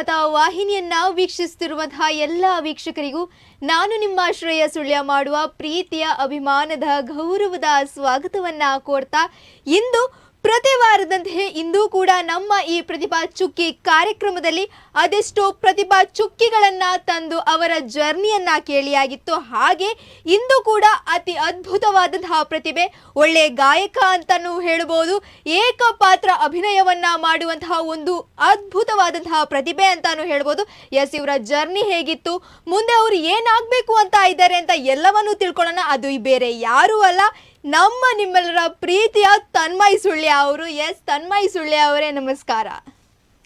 ಅಭಿಮತ ವಾಹಿನಿಯನ್ನ ವೀಕ್ಷಿಸುತ್ತಿರುವಂತಹ ಎಲ್ಲ ವೀಕ್ಷಕರಿಗೂ ನಾನು ನಿಮ್ಮ ಶ್ರೇಯ ಸುಳ್ಯ ಮಾಡುವ ಪ್ರೀತಿಯ ಅಭಿಮಾನದ ಗೌರವದ ಸ್ವಾಗತವನ್ನ ಕೋರ್ತಾ ಇಂದು ಪ್ರತಿ ವಾರದಂತೆ ಇಂದು ಕೂಡ ನಮ್ಮ ಈ ಪ್ರತಿಭಾ ಚುಕ್ಕಿ ಕಾರ್ಯಕ್ರಮದಲ್ಲಿ ಅದೆಷ್ಟೋ ಪ್ರತಿಭಾ ಚುಕ್ಕಿಗಳನ್ನ ತಂದು ಅವರ ಜರ್ನಿಯನ್ನ ಕೇಳಿಯಾಗಿತ್ತು. ಹಾಗೆ ಇಂದು ಕೂಡ ಅತಿ ಅದ್ಭುತವಾದಂತಹ ಪ್ರತಿಭೆ, ಒಳ್ಳೆ ಗಾಯಕ ಅಂತಾನೂ ಹೇಳ್ಬೋದು, ಏಕಪಾತ್ರ ಅಭಿನಯವನ್ನ ಮಾಡುವಂತಹ ಒಂದು ಅದ್ಭುತವಾದಂತಹ ಪ್ರತಿಭೆ ಅಂತಾನೂ ಹೇಳ್ಬೋದು. ಎಸ್, ಇವರ ಜರ್ನಿ ಹೇಗಿತ್ತು, ಮುಂದೆ ಅವರು ಏನಾಗಬೇಕು ಅಂತ ಇದ್ದಾರೆ ಅಂತ ಎಲ್ಲವನ್ನೂ ತಿಳ್ಕೊಳ್ಳೋಣ. ಅದು ಬೇರೆ ಯಾರೂ ಅಲ್ಲ. ನಮ್ಮ ನಿಮ್ಮೆಲ್ಲರ ಪ್ರೀತಿಯ ತನ್ಮಯ್ ಸುಳ್ಯ ಅವರು. ಎಸ್ ತನ್ಮಯ್ ಸುಳ್ಯ ಅವರೇ ನಮಸ್ಕಾರ.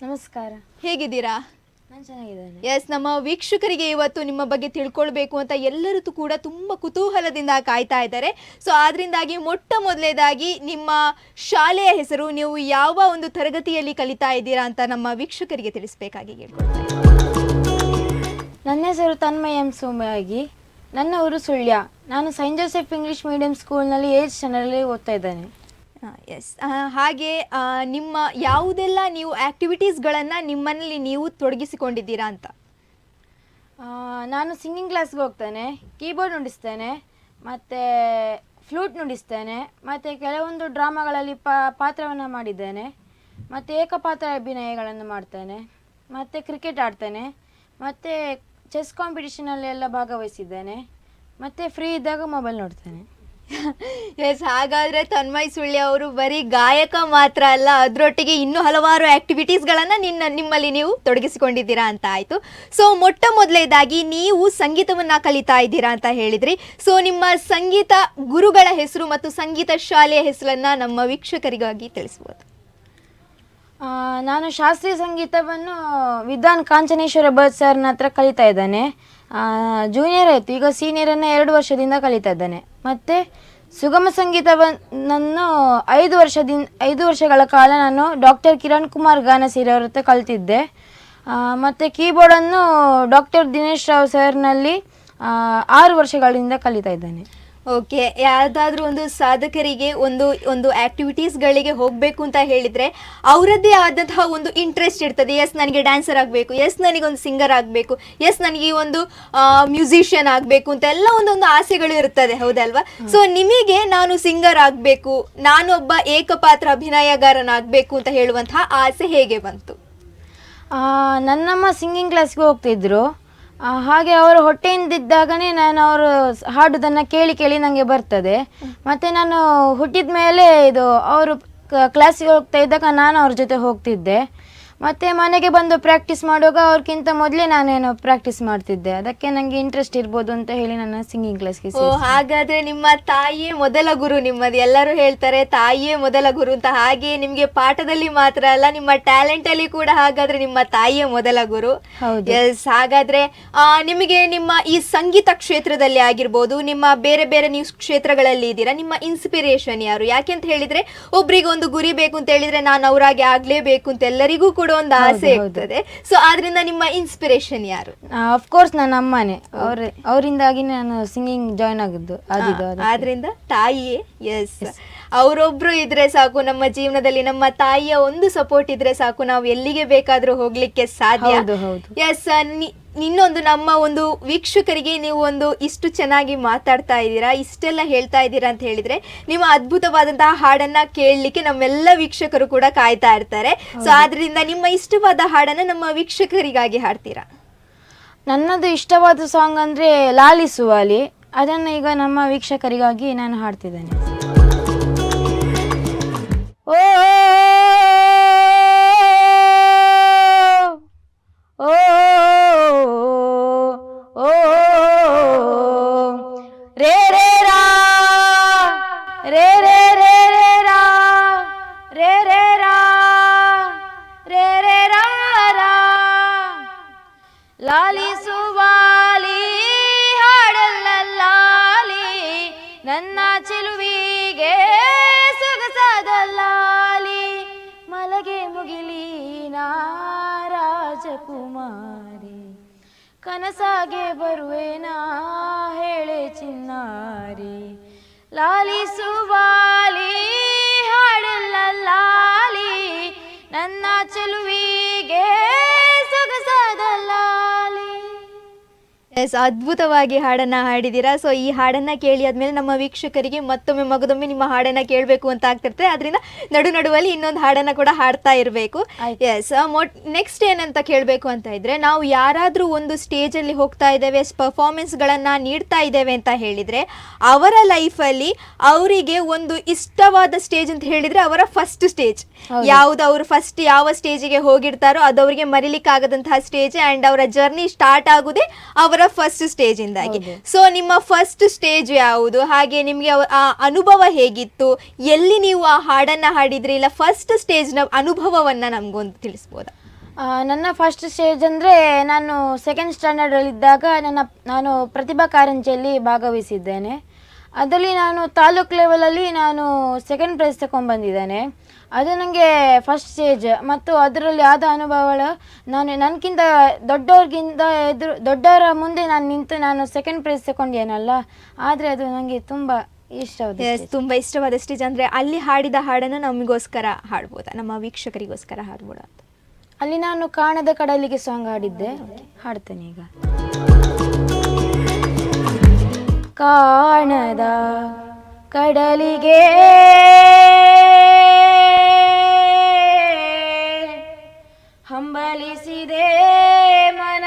ನಮಸ್ಕಾರ. ಹೇಗಿದ್ದೀರಾ? ನಾನು ಚೆನ್ನಾಗಿದ್ದೇನೆ. ಎಸ್ ನಮ್ಮ ವೀಕ್ಷಕರಿಗೆ ಇವತ್ತು ನಿಮ್ಮ ಬಗ್ಗೆ ತಿಳ್ಕೊಳ್ಬೇಕು ಅಂತ ಎಲ್ಲರೂ ಕೂಡ ತುಂಬ ಕುತೂಹಲದಿಂದ ಕಾಯ್ತಾ ಇದ್ದಾರೆ. ಸೊ ಆದ್ರಿಂದಾಗಿ ಮೊಟ್ಟ ಮೊದಲೇದಾಗಿ ನಿಮ್ಮ ಶಾಲೆಯ ಹೆಸರು ನೀವು ಯಾವ ಒಂದು ತರಗತಿಯಲ್ಲಿ ಕಲಿತಾ ಇದ್ದೀರಾ ಅಂತ ನಮ್ಮ ವೀಕ್ಷಕರಿಗೆ ತಿಳಿಸ್ಬೇಕಾಗಿ ಕೇಳ್ಕೊಳ್ತೀನಿ ನನ್ನ ಹೆಸರು ತನ್ಮಯ ಎಂ ಸೋಮಯಾಗಿ. ನನ್ನ ಊರು ಸುಳ್ಯ. ನಾನು ಸೈಂಟ್ ಜೋಸೆಫ್ ಇಂಗ್ಲಿಷ್ ಮೀಡಿಯಂ ಸ್ಕೂಲ್ನಲ್ಲಿ ಏಜ್ ಸ್ಟ್ಯಾಂಡರ್ಡಲ್ಲಿ ಓದ್ತಾ ಇದ್ದೇನೆ. ಎಸ್ ಹಾಗೆ ಆ, ನಿಮ್ಮ ಯಾವುದೆಲ್ಲ ನೀವು ಆ್ಯಕ್ಟಿವಿಟೀಸ್ಗಳನ್ನು ನಿಮ್ಮಲ್ಲಿ ನೀವು ತೊಡಗಿಸಿಕೊಂಡಿದ್ದೀರಾ ಅಂತ? ಆ, ನಾನು ಸಿಂಗಿಂಗ್ ಕ್ಲಾಸ್ಗೆ ಹೋಗ್ತೇನೆ ಕೀಬೋರ್ಡ್ ನುಡಿಸ್ತೇನೆ ಮತ್ತು ಫ್ಲೂಟ್ ನುಡಿಸ್ತೇನೆ ಮತ್ತು ಕೆಲವೊಂದು ಡ್ರಾಮಾಗಳಲ್ಲಿ ಪಾ ಪಾತ್ರವನ್ನು ಮಾಡಿದ್ದೇನೆ ಮತ್ತು ಏಕಪಾತ್ರ ಅಭಿನಯಗಳನ್ನು ಮಾಡ್ತೇನೆ ಮತ್ತು ಕ್ರಿಕೆಟ್ ಆಡ್ತೇನೆ ಮತ್ತು ಚೆಸ್ ಕಾಂಪಿಟಿಷನಲ್ಲಿ ಎಲ್ಲ ಭಾಗವಹಿಸಿದ್ದೇನೆ. ಮತ್ತು ಫ್ರೀ ಇದ್ದಾಗ ಮೊಬೈಲ್ ನೋಡ್ತೇನೆ. ಎಸ್ ಹಾಗಾದ್ರೆ ತನ್ಮಯ್ ಸುಳ್ಯ ಅವರು ಬರೀ ಗಾಯಕ ಮಾತ್ರ ಅಲ್ಲ, ಅದರೊಟ್ಟಿಗೆ ಇನ್ನೂ ಹಲವಾರು ಆಕ್ಟಿವಿಟೀಸ್ಗಳನ್ನು ನಿನ್ನ, ನಿಮ್ಮಲ್ಲಿ ನೀವು ತೊಡಗಿಸಿಕೊಂಡಿದ್ದೀರಾ ಅಂತ ಆಯಿತು. ಸೊ ಮೊಟ್ಟ ಮೊದಲೇದಾಗಿ ನೀವು ಸಂಗೀತವನ್ನ ಕಲಿತಾ ಇದ್ದೀರಾ ಅಂತ ಹೇಳಿದ್ರಿ. ಸೊ ನಿಮ್ಮ ಸಂಗೀತ ಗುರುಗಳ ಹೆಸರು ಮತ್ತು ಸಂಗೀತ ಶಾಲೆಯ ಹೆಸರನ್ನು ನಮ್ಮ ವೀಕ್ಷಕರಿಗಾಗಿ ತಿಳಿಸ್ಬೋದು. ನಾನು ಶಾಸ್ತ್ರೀಯ ಸಂಗೀತವನ್ನು ವಿದ್ವಾನ್ ಕಾಂಚನೇಶ್ವರ ಭಟ್ ಸರ್ನ ಹತ್ರ ಕಲಿತಾ ಇದ್ದಾನೆ. ಜೂನಿಯರ್ ಆಯಿತು. ಈಗ ಸೀನಿಯರನ್ನು ಎರಡು ವರ್ಷದಿಂದ ಕಲಿತಾ ಇದ್ದಾನೆ. ಮತ್ತು ಸುಗಮ ಸಂಗೀತವನ್ನು ಐದು ವರ್ಷದಿಂದ ಐದು ವರ್ಷಗಳ ಕಾಲ ನಾನು ಡಾಕ್ಟರ್ ಕಿರಣ್ ಕುಮಾರ್ ಗಾನಸಿರಿ ಅವ್ರ ಹತ್ರ ಕಲಿತಿದ್ದೆ. ಮತ್ತು ಕೀಬೋರ್ಡನ್ನು ಡಾಕ್ಟರ್ ದಿನೇಶ್ ರಾವ್ ಸರ್ನಲ್ಲಿ ಆರು ವರ್ಷಗಳಿಂದ ಕಲಿತಾ ಇದ್ದೇನೆ. ಓಕೆ ಯಾವುದಾದ್ರೂ ಒಂದು ಸಾಧಕರಿಗೆ ಒಂದು ಒಂದು ಆಕ್ಟಿವಿಟೀಸ್ಗಳಿಗೆ ಹೋಗಬೇಕು ಅಂತ ಹೇಳಿದರೆ ಅವರದ್ದೇ ಆದಂತಹ ಒಂದು ಇಂಟ್ರೆಸ್ಟ್ ಇರ್ತದೆ. ಎಸ್ ನನಗೆ ಡ್ಯಾನ್ಸರ್ ಆಗಬೇಕು. ಎಸ್ ನನಗೊಂದು ಸಿಂಗರ್ ಆಗಬೇಕು. ಎಸ್ ನನಗೆ ಒಂದು ಮ್ಯೂಸಿಷಿಯನ್ ಆಗಬೇಕು ಅಂತ ಎಲ್ಲ ಒಂದೊಂದು ಆಸೆಗಳು ಇರ್ತದೆ. ಹೌದಲ್ವಾ? ಸೊ ನಿಮಗೆ ನಾನು ಸಿಂಗರ್ ಆಗಬೇಕು ನಾನೊಬ್ಬ ಏಕಪಾತ್ರ ಅಭಿನಯಗಾರನಾಗಬೇಕು ಅಂತ ಹೇಳುವಂತಹ ಆಸೆ ಹೇಗೆ ಬಂತು? ನನ್ನಮ್ಮ ಸಿಂಗಿಂಗ್ ಕ್ಲಾಸ್ಗೆ ಹೋಗ್ತಿದ್ರು. ಹಾಗೆ ಅವರು ಹೊಟ್ಟೆಯಿಂದಿದ್ದಾಗನೇ ನಾನು ಅವರು ಹಾಡುದನ್ನು ಕೇಳಿ ಕೇಳಿ ನನಗೆ ಬರ್ತದೆ. ಮತ್ತು ನಾನು ಹುಟ್ಟಿದ ಮೇಲೆ ಇದು ಅವರು ಕ್ಲಾಸಿಗೆ ಹೋಗ್ತಾ ಇದ್ದಾಗ ನಾನು ಅವ್ರ ಜೊತೆ ಹೋಗ್ತಿದ್ದೆ. ಮತ್ತು ಮನೆಗೆ ಬಂದು ಪ್ರಾಕ್ಟೀಸ್ ಮಾಡುವಾಗ ಅವ್ರಿಗಿಂತ ಮೊದಲೇ ನಾನೇನೋ ಪ್ರಾಕ್ಟೀಸ್ ಮಾಡ್ತಿದ್ದೆ. ಅದಕ್ಕೆ ನನಗೆ ಇಂಟ್ರೆಸ್ಟ್ ಇರ್ಬೋದು ಅಂತ ಹೇಳಿ ನನ್ನ ಸಿಂಗಿಂಗ್ ಕ್ಲಾಸ್ಗೆ ಓ ಹಾಗಾದ್ರೆ ನಿಮ್ಮ ತಾಯಿಯೇ ಮೊದಲ ಗುರು ನಿಮ್ಮದು. ಎಲ್ಲರೂ ಹೇಳ್ತಾರೆ ತಾಯಿಯೇ ಮೊದಲ ಗುರು ಅಂತ. ಹಾಗೆ ನಿಮ್ಗೆ ಪಾಠದಲ್ಲಿ ಮಾತ್ರ ಅಲ್ಲ ನಿಮ್ಮ ಟ್ಯಾಲೆಂಟ್ ಅಲ್ಲಿ ಕೂಡ ಹಾಗಾದ್ರೆ ನಿಮ್ಮ ತಾಯಿಯೇ ಮೊದಲ ಗುರು. ಹೌದು. ಎಸ್ ಹಾಗಾದ್ರೆ ಆ, ನಿಮಗೆ ನಿಮ್ಮ ಈ ಸಂಗೀತ ಕ್ಷೇತ್ರದಲ್ಲಿ ಆಗಿರ್ಬೋದು ನಿಮ್ಮ ಬೇರೆ ಬೇರೆ ನೀವು ಕ್ಷೇತ್ರಗಳಲ್ಲಿ ಇದ್ದೀರಾ ನಿಮ್ಮ ಇನ್ಸ್ಪಿರೇಷನ್ ಯಾರು? ಯಾಕೆ ಅಂತ ಹೇಳಿದ್ರೆ ಒಬ್ರಿಗೆ ಒಂದು ಗುರಿ ಬೇಕು ಅಂತ ಹೇಳಿದ್ರೆ ನಾನು ಅವರಾಗಿ ಆಗ್ಲೇಬೇಕು ಅಂತ ಎಲ್ಲರಿಗೂ ಕೂಡ ಒಂದು ಆಸೆ. ಇರ್ತದೆ. ಸೊ ಆದ್ರಿಂದ ನಿಮ್ಮ ಇನ್ಸ್ಪಿರೇಷನ್ ಯಾರು? ಅಫ್ಕೋರ್ಸ್ ನನ್ನ ಅಮ್ಮನೆ. ಅವ್ರ. ಅವರಿಂದಾಗಿ ನಾನು ಸಿಂಗಿಂಗ್ ಜಾಯ್ನ್ ಆಗಿದ್ದು. ಆದ್ರಿಂದ ತಾಯಿಯೇ ಎಸ್ ಅವರೊಬ್ರು ಇದ್ರೆ ಸಾಕು ನಮ್ಮ ಜೀವನದಲ್ಲಿ ನಮ್ಮ ತಾಯಿಯ ಒಂದು ಸಪೋರ್ಟ್ ಇದ್ರೆ ಸಾಕು. ನಾವು ಎಲ್ಲಿಗೆ ಬೇಕಾದ್ರೂ ಹೋಗ್ಲಿಕ್ಕೆ ಸಾಧ್ಯ. ಹೌದು, ಹೌದು. ಎಸ್ ಇನ್ನೊಂದು ನಮ್ಮ ಒಂದು ವೀಕ್ಷಕರಿಗೆ ನೀವು ಒಂದು ಇಷ್ಟು ಚೆನ್ನಾಗಿ ಮಾತಾಡ್ತಾ ಇದ್ದೀರಾ ಇಷ್ಟೆಲ್ಲ ಹೇಳ್ತಾ ಇದ್ದೀರಾ ಅಂತ ಹೇಳಿದ್ರೆ ನಿಮ್ಮ ಅದ್ಭುತವಾದಂತಹ ಹಾಡನ್ನ ಕೇಳಲಿಕ್ಕೆ ನಮ್ಮೆಲ್ಲ ವೀಕ್ಷಕರು ಕೂಡ ಕಾಯ್ತಾ ಇರ್ತಾರೆ. ಸೊ ಆದ್ರಿಂದ ನಿಮ್ಮ ಇಷ್ಟವಾದ ಹಾಡನ್ನ ನಮ್ಮ ವೀಕ್ಷಕರಿಗಾಗಿ ಹಾಡ್ತೀರಾ? ನನ್ನದು ಇಷ್ಟವಾದ ಸಾಂಗ್ ಅಂದ್ರೆ ಲಾಲಿಸುವಾಲಿ ಅದನ್ನು ಈಗ ನಮ್ಮ ವೀಕ್ಷಕರಿಗಾಗಿ ನಾನು ಹಾಡ್ತಿದ್ದೇನೆ. ಓ ಓ ಲಾಲಿಸುವಾಲಿ ಹಾಡಲ್ಲಲ್ಲಾಲಿ, ನನ್ನ ಚೆಲುವಿಗೆ ಸೊಗಸದಲ್ಲಾಲಿ. ಲಾಲಿ ಮಲಗೆ ಮುಗಿಲಿ ರಾಜಕುಮಾರಿ, ಕನಸಾಗೆ ಬರುವೆನಾ ಹೇಳೆ ಚಿನ್ನಾರಿ. ಲಾಲಿಸುವಾಲಿ ಸುವಾಲಿ ಲಾಲಿ ನನ್ನ ಚೆಲುವಿಗೆ ಎಸ್ ಅದ್ಭುತವಾಗಿ ಹಾಡನ್ನ ಹಾಡಿದ್ದೀರಾ ಸೊ ಈ ಹಾಡನ್ನ ಕೇಳಿ ಆದ್ಮೇಲೆ ನಮ್ಮ ವೀಕ್ಷಕರಿಗೆ ಮತ್ತೊಮ್ಮೆ ಮಗದೊಮ್ಮೆ ನಿಮ್ಮ ಹಾಡನ್ನ ಕೇಳಬೇಕು ಅಂತ ಆಗ್ತಿರ್ತದೆ ಅದರಿಂದ ನಡು ನಡುವಲ್ಲಿ ಇನ್ನೊಂದು ಹಾಡನ್ನ ಕೂಡ ಹಾಡ್ತಾ ಇರಬೇಕು. ಎಸ್ ಎಸ್ ನೆಕ್ಸ್ಟ್ ಏನಂತ ಕೇಳಬೇಕು ಅಂತ ಇದ್ರೆ ನಾವು ಯಾರಾದರೂ ಒಂದು ಸ್ಟೇಜ್ ಅಲ್ಲಿ ಹೋಗ್ತಾ ಇದ್ದೇವೆ ಪರ್ಫಾರ್ಮೆನ್ಸ್ಗಳನ್ನ ನೀಡ್ತಾ ಇದ್ದೇವೆ ಅಂತ ಹೇಳಿದ್ರೆ ಅವರ ಲೈಫಲ್ಲಿ ಅವರಿಗೆ ಒಂದು ಇಷ್ಟವಾದ ಸ್ಟೇಜ್ ಅಂತ ಹೇಳಿದ್ರೆ ಅವರ ಫಸ್ಟ್ ಸ್ಟೇಜ್. ಯಾವ್ದು ಅವರು ಫಸ್ಟ್ ಯಾವ ಸ್ಟೇಜಿಗೆ ಹೋಗಿರ್ತಾರೋ ಅದು ಅವರಿಗೆ ಮರಿಲಿಕ್ಕಾಗದಂತಹ ಸ್ಟೇಜ್ ಅಂಡ್ ಅವರ ಜರ್ನಿ ಸ್ಟಾರ್ಟ್ ಆಗುದೇ ಅವರ ಫಸ್ಟ್ ಸ್ಟೇಜ್ ಇಂದಾಗಿ. ಸೊ ನಿಮ್ಮ ಫಸ್ಟ್ ಸ್ಟೇಜ್ ಯಾವುದು? ಹಾಗೆ ನಿಮಗೆ ಆ ಅನುಭವ ಹೇಗಿತ್ತು? ಎಲ್ಲಿ ನೀವು ಆ ಹಾಡನ್ನ ಹಾಡಿದ್ರಿ? ಇಲ್ಲ ಫಸ್ಟ್ ಸ್ಟೇಜ್ನ ಅನುಭವವನ್ನ ನಮ್ಗೊಂದು ತಿಳಿಸ್ಬೋದಾ? ಆ, ನನ್ನ ಫಸ್ಟ್ ಸ್ಟೇಜ್ ಅಂದರೆ ನಾನು ಸೆಕೆಂಡ್ ಸ್ಟ್ಯಾಂಡರ್ಡಲ್ಲಿದ್ದಾಗ ನನ್ನ ನಾನು ಪ್ರತಿಭಾ ಕಾರಂಜಿಯಲ್ಲಿ ಭಾಗವಹಿಸಿದ್ದೇನೆ. ಅದರಲ್ಲಿ ನಾನು ತಾಲೂಕ್ ಲೆವೆಲಲ್ಲಿ ನಾನು ಸೆಕೆಂಡ್ ಪ್ರೈಸ್ ತಗೊಂಡ್ಬಂದಿದ್ದೇನೆ. ಅದು ನನಗೆ ಫಸ್ಟ್ ಸ್ಟೇಜ್ ಮತ್ತು ಅದರಲ್ಲಿ ಆದ ಅನುಭವಗಳು ನಾನು ನನಗಿಂತ ದೊಡ್ಡವ್ರಿಗಿಂತ ಎದುರು ದೊಡ್ಡವರ ಮುಂದೆ ನಾನು ನಿಂತು ನಾನು ಸೆಕೆಂಡ್ ಪ್ರೈಸ್ ತಗೊಂಡೇನಲ್ಲ ಆದರೆ ಅದು ನನಗೆ ತುಂಬ ಇಷ್ಟವಾದ ತುಂಬ ಇಷ್ಟವಾದ ಸ್ಟೇಜ್ ಅಂದರೆ ಅಲ್ಲಿ ಹಾಡಿದ ಹಾಡನ್ನು ನಮಗೋಸ್ಕರ ಹಾಡ್ಬೋದಾ? ನಮ್ಮ ವೀಕ್ಷಕರಿಗೋಸ್ಕರ ಹಾಡ್ಬೋದಾ ಅಲ್ಲಿ ನಾನು ಕಾಣದ ಕಡಲಿಗೆ ಸಾಂಗ್ ಹಾಡಿದ್ದೆ. ಹಾಡ್ತೇನೆ ಈಗ. ಕಾಣದ ಕಡಲಿಗೆ. ಹಂಬಲಿಸಿದೆ ಮನ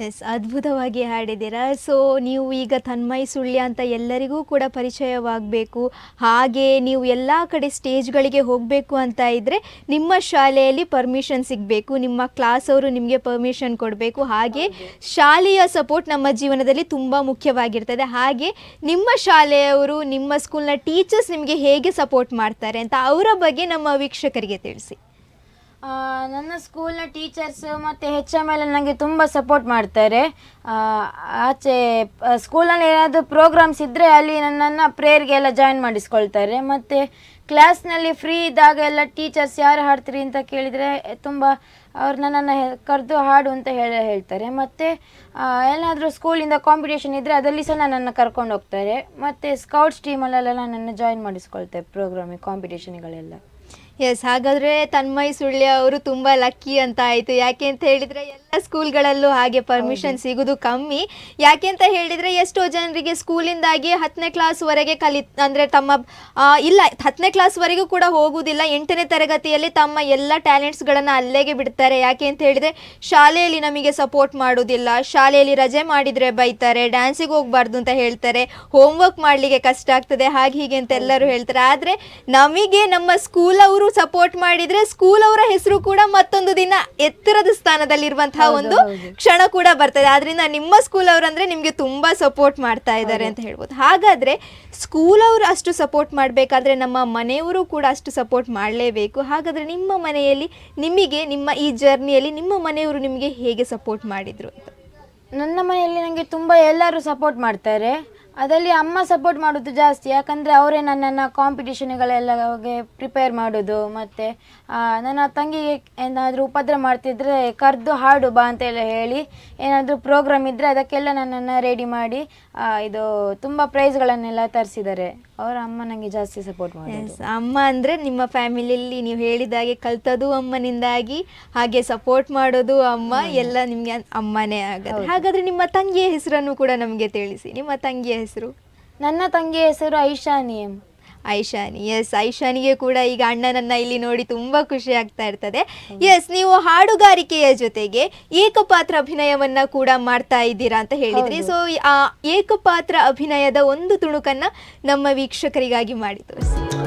ಎಸ್ ಅದ್ಭುತವಾಗಿ ಹಾಡಿದ್ದೀರಾ. ಸೊ ನೀವು ಈಗ ತನ್ಮಯ್ ಸುಳ್ಯ ಅಂತ ಎಲ್ಲರಿಗೂ ಕೂಡ ಪರಿಚಯವಾಗಬೇಕು. ಹಾಗೆ ನೀವು ಎಲ್ಲ ಕಡೆ ಸ್ಟೇಜ್ಗಳಿಗೆ ಹೋಗಬೇಕು ಅಂತ ಇದ್ದರೆ ನಿಮ್ಮ ಶಾಲೆಯಲ್ಲಿ ಪರ್ಮಿಷನ್ ಸಿಗಬೇಕು. ನಿಮ್ಮ ಕ್ಲಾಸ್ ಅವರು ನಿಮಗೆ ಪರ್ಮಿಷನ್ ಕೊಡಬೇಕು. ಹಾಗೆ ಶಾಲೆಯ ಸಪೋರ್ಟ್ ನಮ್ಮ ಜೀವನದಲ್ಲಿ ತುಂಬ ಮುಖ್ಯವಾಗಿರ್ತದೆ. ಹಾಗೆ ನಿಮ್ಮ ಶಾಲೆಯವರು ನಿಮ್ಮ ಸ್ಕೂಲ್ನ ಟೀಚರ್ಸ್ ನಿಮಗೆ ಹೇಗೆ ಸಪೋರ್ಟ್ ಮಾಡ್ತಾರೆ ಅಂತ ಅವರ ಬಗ್ಗೆ ನಮ್ಮ ವೀಕ್ಷಕರಿಗೆ ತಿಳಿಸಿ. ನನ್ನ ಸ್ಕೂಲ್ನ ಟೀಚರ್ಸ್ ಮತ್ತು ಹೆಚ್ ಎಂ ಎಲ್ ನನಗೆ ತುಂಬ ಸಪೋರ್ಟ್ ಮಾಡ್ತಾರೆ. ಆಚೆ ಸ್ಕೂಲಲ್ಲಿ ಏನಾದರೂ ಪ್ರೋಗ್ರಾಮ್ಸ್ ಇದ್ದರೆ ಅಲ್ಲಿ ನನ್ನನ್ನು ಪ್ರೇಯರ್ಗೆಲ್ಲ ಜಾಯಿನ್ ಮಾಡಿಸ್ಕೊಳ್ತಾರೆ. ಮತ್ತು ಕ್ಲಾಸ್ನಲ್ಲಿ ಫ್ರೀ ಇದ್ದಾಗ ಎಲ್ಲ ಟೀಚರ್ಸ್ ಯಾರು ಹಾಡ್ತೀರಿ ಅಂತ ಕೇಳಿದರೆ ತುಂಬ ಅವ್ರು ನನ್ನನ್ನು ಕರೆದು ಹಾಡು ಅಂತ ಹೇಳಿ, ಹೇಳ್ತಾರೆ. ಮತ್ತು ಏನಾದರೂ ಸ್ಕೂಲಿಂದ ಕಾಂಪಿಟೇಷನ್ ಇದ್ದರೆ ಅದರಲ್ಲಿ ಸಹ ನನ್ನನ್ನು ಕರ್ಕೊಂಡು ಹೋಗ್ತಾರೆ. ಮತ್ತು ಸ್ಕೌಟ್ಸ್ ಟೀಮಲ್ಲೆಲ್ಲ ನನ್ನನ್ನು ಜಾಯಿನ್ ಮಾಡಿಸ್ಕೊಳ್ತಾರೆ ಪ್ರೋಗ್ರಾಮಿಗೆ ಕಾಂಪಿಟೇಷನ್ಗಳೆಲ್ಲ ಎಸ್ ಹಾಗಾದ್ರೆ ತನ್ಮಯ್ ಸುಳ್ಯ ಅವರು ತುಂಬಾ ಲಕ್ಕಿ ಅಂತ ಆಯ್ತು. ಯಾಕೆ ಅಂತ ಹೇಳಿದ್ರೆ ಎಲ್ಲ ಸ್ಕೂಲ್ಗಳಲ್ಲೂ ಹಾಗೆ ಪರ್ಮಿಷನ್ ಸಿಗುದು ಕಮ್ಮಿ. ಯಾಕೆ ಅಂತ ಹೇಳಿದ್ರೆ ಎಷ್ಟೋ ಜನರಿಗೆ ಸ್ಕೂಲಿಂದಾಗಿ ಹತ್ತನೇ ಕ್ಲಾಸ್ ವರೆಗೆ ಕಲಿ ಅಂದ್ರೆ ತಮ್ಮ ಇಲ್ಲ ಹತ್ತನೇ ಕ್ಲಾಸ್ ವರೆಗೂ ಕೂಡ ಹೋಗುವುದಿಲ್ಲ ಎಂಟನೇ ತರಗತಿಯಲ್ಲಿ ತಮ್ಮ ಎಲ್ಲ ಟ್ಯಾಲೆಂಟ್ಸ್ಗಳನ್ನ ಅಲ್ಲೇಗೆ ಬಿಡ್ತಾರೆ. ಯಾಕೆ ಅಂತ ಹೇಳಿದ್ರೆ ಶಾಲೆಯಲ್ಲಿ ನಮಗೆ ಸಪೋರ್ಟ್ ಮಾಡೋದಿಲ್ಲ. ಶಾಲೆಯಲ್ಲಿ ರಜೆ ಮಾಡಿದ್ರೆ ಬೈತಾರೆ ಡ್ಯಾನ್ಸಿಗೆ ಹೋಗ್ಬಾರ್ದು ಅಂತ ಹೇಳ್ತಾರೆ ಹೋಮ್ವರ್ಕ್ ಮಾಡ್ಲಿಕ್ಕೆ ಕಷ್ಟ ಆಗ್ತದೆ ಹಾಗೆ ಹೀಗೆ ಅಂತ ಎಲ್ಲರೂ ಹೇಳ್ತಾರೆ. ಆದ್ರೆ ನಮಗೆ ನಮ್ಮ ಸ್ಕೂಲ್ ಅವರು ಸಪೋರ್ಟ್ ಮಾಡಿದ್ರೆ ಸ್ಕೂಲ್ ಅವರ ಹೆಸರು ಕೂಡ ಮತ್ತೊಂದು ದಿನ ಎತ್ತರದ ಸ್ಥಾನದಲ್ಲಿರುವಂತಹ ಒಂದು ಕ್ಷಣ ಕೂಡ ಬರ್ತದೆ. ಆದ್ರಿಂದ ನಿಮ್ಮ ಸ್ಕೂಲ್ ಅವರಂದ್ರೆ ನಿಮ್ಗೆ ತುಂಬಾ ಸಪೋರ್ಟ್ ಮಾಡ್ತಾ ಇದ್ದಾರೆ ಅಂತ ಹೇಳ್ಬೋದು. ಹಾಗಾದ್ರೆ ಸ್ಕೂಲ್ ಅವರು ಅಷ್ಟು ಸಪೋರ್ಟ್ ಮಾಡಬೇಕಾದ್ರೆ ನಮ್ಮ ಮನೆಯವರು ಕೂಡ ಅಷ್ಟು ಸಪೋರ್ಟ್ ಮಾಡಲೇಬೇಕು. ಹಾಗಾದ್ರೆ ನಿಮ್ಮ ಮನೆಯಲ್ಲಿ ನಿಮಗೆ ನಿಮ್ಮ ಈ ಜರ್ನಿಯಲ್ಲಿ ನಿಮ್ಮ ಮನೆಯವರು ನಿಮಗೆ ಹೇಗೆ ಸಪೋರ್ಟ್ ಮಾಡಿದ್ರು ಅಂತ? ನನ್ನ ಮನೆಯಲ್ಲಿ ನನಗೆ ತುಂಬ ಎಲ್ಲರೂ ಸಪೋರ್ಟ್ ಮಾಡ್ತಾರೆ. ಅದರಲ್ಲಿ ಅಮ್ಮ ಸಪೋರ್ಟ್ ಮಾಡೋದು ಜಾಸ್ತಿ. ಯಾಕಂದರೆ ಅವರೇ ನನ್ನನ್ನು ಕಾಂಪಿಟೇಷನ್ಗಳೆಲ್ಲ ಪ್ರಿಪೇರ್ ಮಾಡೋದು. ಮತ್ತು ನನ್ನ ತಂಗಿಗೆ ಏನಾದರೂ ಉಪದ್ರ ಮಾಡ್ತಿದ್ರೆ ಕರೆದು ಹಾಡು ಬಾ ಅಂತೆಲ್ಲ ಹೇಳಿ, ಏನಾದರೂ ಪ್ರೋಗ್ರಾಮ್ ಇದ್ದರೆ ಅದಕ್ಕೆಲ್ಲ ನನ್ನನ್ನು ರೆಡಿ ಮಾಡಿ ಇದು ತುಂಬ ಪ್ರೈಸ್ಗಳನ್ನೆಲ್ಲ ತರಿಸಿದ್ದಾರೆ. ಅವರ ಅಮ್ಮ ನನಗೆ ಜಾಸ್ತಿ ಸಪೋರ್ಟ್ ಮಾಡಿದ್ರು ಅಮ್ಮ ಅಂದ್ರೆ ನಿಮ್ಮ ಫ್ಯಾಮಿಲಿಯಲ್ಲಿ ನೀವು ಹೇಳಿದಾಗೆ ಕಲ್ತದು ಅಮ್ಮನಿಂದಾಗಿ ಹಾಗೆ ಸಪೋರ್ಟ್ ಮಾಡೋದು ಅಮ್ಮ ಎಲ್ಲ ನಿಮ್ಗೆ ಅಮ್ಮನೇ ಆಗುತ್ತೆ. ಹಾಗಾದ್ರೆ ನಿಮ್ಮ ತಂಗಿಯ ಹೆಸರನ್ನು ಕೂಡ ನಮಗೆ ತಿಳಿಸಿ. ನಿಮ್ಮ ತಂಗಿಯ ಹೆಸರು? ನನ್ನ ತಂಗಿಯ ಹೆಸರು ಐಶಾನಿ ಎಂ ಐಶಾನಿ. ಎಸ್ ಐಶಾನಿಗೆ ಕೂಡ ಈಗ ಅಣ್ಣನನ್ನ ಇಲ್ಲಿ ನೋಡಿ ತುಂಬಾ ಖುಷಿ ಆಗ್ತಾ ಇರ್ತದೆ. ಎಸ್ ನೀವು ಹಾಡುಗಾರಿಕೆಯ ಜೊತೆಗೆ ಏಕಪಾತ್ರ ಅಭಿನಯವನ್ನ ಕೂಡ ಮಾಡ್ತಾ ಇದ್ದೀರಾ ಅಂತ ಹೇಳಿದ್ರಿ. ಸೊ ಆ ಏಕಪಾತ್ರ ಅಭಿನಯದ ಒಂದು ತುಣುಕನ್ನ ನಮ್ಮ ವೀಕ್ಷಕರಿಗಾಗಿ ಮಾಡಿ ತೋರಿಸಿ.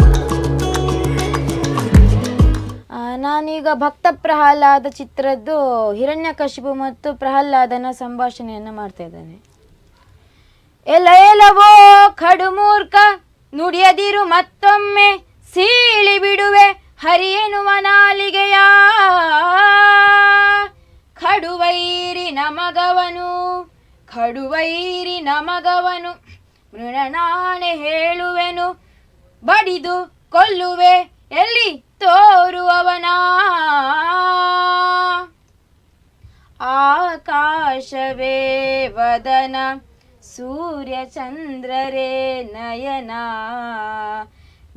ಆ, ನಾನೀಗ ಭಕ್ತ ಪ್ರಹ್ಲಾದ ಚಿತ್ರದ್ದು ಹಿರಣ್ಯಕಶಿಪು ಮತ್ತು ಪ್ರಹ್ಲಾದನ ಸಂಭಾಷಣೆಯನ್ನು ಮಾಡ್ತಾ ಇದ್ದೇನೆ. ಎಲ್ಲ ಎಲ್ಲವೋ ಕಡುಮೂರ್ಖ ನುಡಿಯದಿರು ಮತ್ತೊಮ್ಮೆ ಸೀಳಿ ಬಿಡುವೆ ಹರಿಯೆನುವ ನಾಲಿಗೆಯ ಖಡುವೈರಿ ನಮಗವನು ಖಡುವೈರಿ ನಮಗವನು. ಮೃಣನಾಣೆ ಹೇಳುವೆನು, ಬಡಿದು ಕೊಲ್ಲುವೆ, ಎಲ್ಲಿ ತೋರುವವನ? ಆಕಾಶವೇ ವದನ ಸೂರ್ಯ ಚಂದ್ರರೇ ನಯನ.